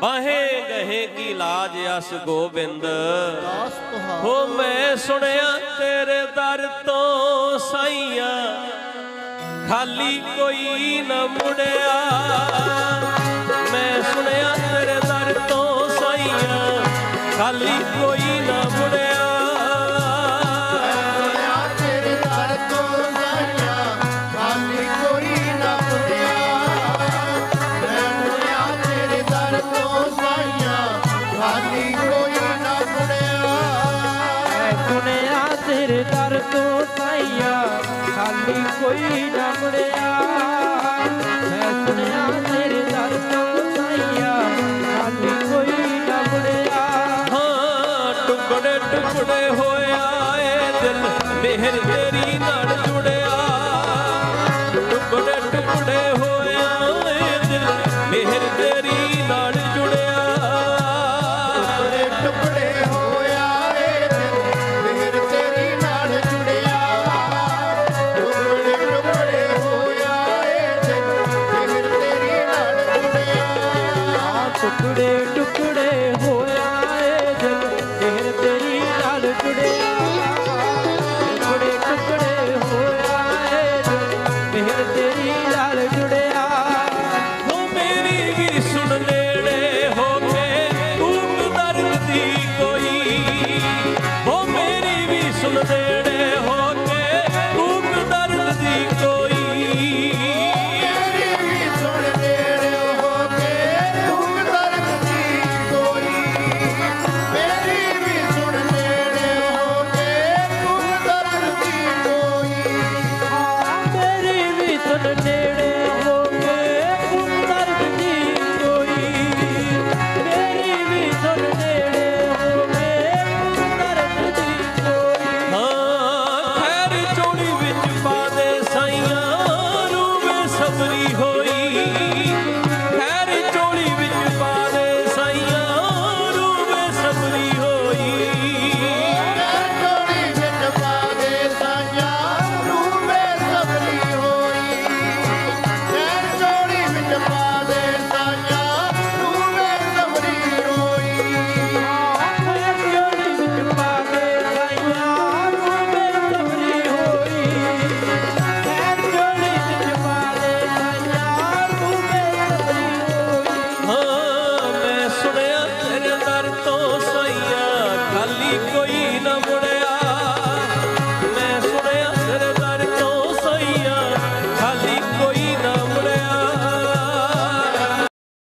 ਬਾਹੇ ਗਹੇ ਕੀ ਲਾਜ ਅਸ ਗੋਬਿੰਦ। ਹੋ ਮੈਂ ਸੁਣਿਆ ਤੇਰੇ ਦਰ ਤੋਂ ਸਾਈਆਂ। ਖਾਲੀ ਕੋਈ ਨਾ ਮੁੜਿਆ। ਮੈਂ ਸੁਣਿਆ ਤੇਰੇ ਦਰ ਤੋਂ ਸਾਈਆਂ। ਖਾਲੀ ਕੋਈ ਕੋਈ ਨਾ ਮੁੜਿਆ ਮੈਂ ਸੁਣਿਆ ਤੇਰੇ ਦਰ ਤੋਂ ਸਾਈਆ ਖਾਲੀ ਕੋਈ ਨਾ ਮੁੜਿਆ। ਮੈਂ ਸੁਣਿਆ ਤੇਰੇ ਦਰ ਤੋਂ ਸਾਈਆ ਖਾਲੀ ਕੋਈ ਨਾ ਮੁੜਿਆ। ਹਾਂ ਟੁਕੜੇ ਟੁਕੜੇ ਹੋਇਆ ਏ ਦਿਲ ਮਿਹਰ ਤੇਰੀ ਨਾਲ ਜੁੜਿਆ। सुन ले i'm enamorado.